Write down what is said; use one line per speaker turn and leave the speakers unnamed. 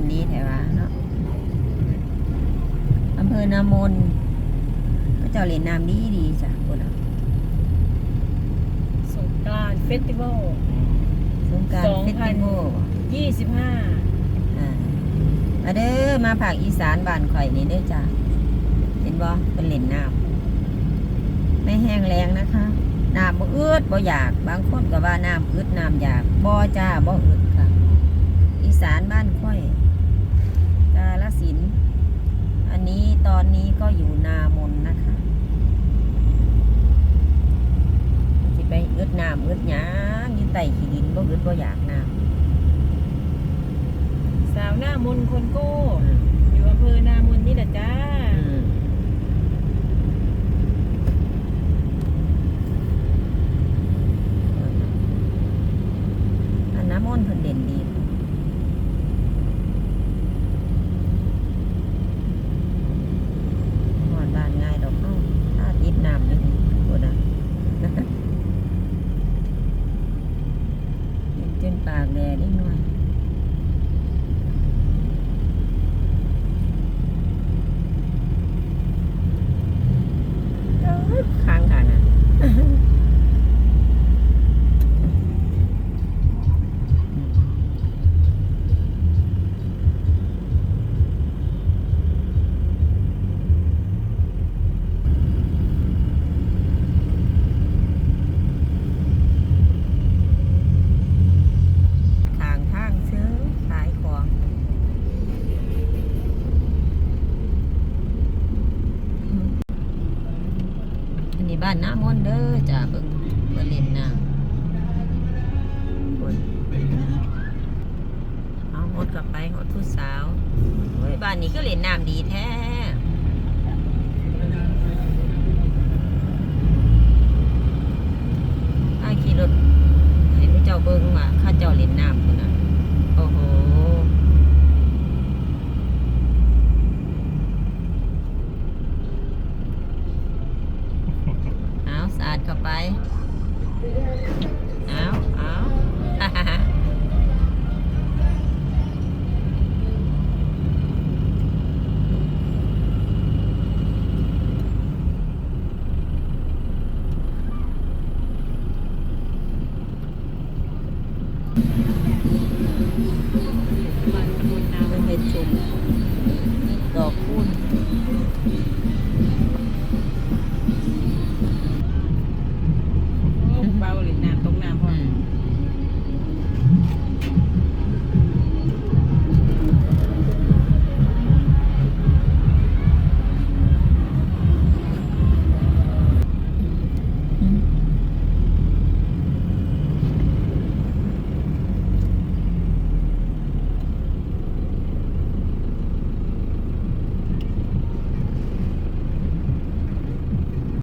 ำดีแถวะเนาะอำเภอนามนก็เจ้าเล่นน้ำดีดีจ้ะคนอะ
สงกรานต์เฟสติวัล
สงกราร
สอง
เฟส
พั
ติ
น
วัล
ยี่สิบห้า
อ่ามาเด้อมาภาคอีสานบ้านข่อยนี่เด้อจ้ะเห็นบ่เป็นเล่นน้ำไม่แห้งแรงนะคะน้ำบ่อืดบ่อยาก บางคนก็ว่าน้ำอืดน้ำอยากบ่จ้าบ่อืดค่ะอี สานบ้านค่อย กาลสิน อันนี้ตอนนี้ก็อยู่นามนนะคะสิไปอึดน้ำอึดหยางยืนไต่ขี้ดินบ่อึดบ่อยากน้ำ
สาวหน้ามนคนโก้อยู่อำเภอนามนนี่แหละจ้า
อืมอันน้ำมนต์เพิ่นเด่นดีหอดบ้านง่ายดอกเอ้าถ้าติดน้ำนี่โคตรนะ เห็นจนปากแดดนิดหน่อย ค้างกันอะ ทางทางซื้อขายของ อั นนี้บ้านน้ามนเด้อจ้าเบิ่งเบิ่งเล่นน้ำคนเอาหมดกลับไปหดผู้สาวเฮ้ยบ้านนี้ก็เล่นน้ำดีแท้ถ้าขี่รถให้พระเจ้าเบิ่งว่าข้าเจ้าเล่นน้ำคนน่ะโอ้โห เอาสาดเข้า ไป เอาเอาฮ่าฮ่าฮ่า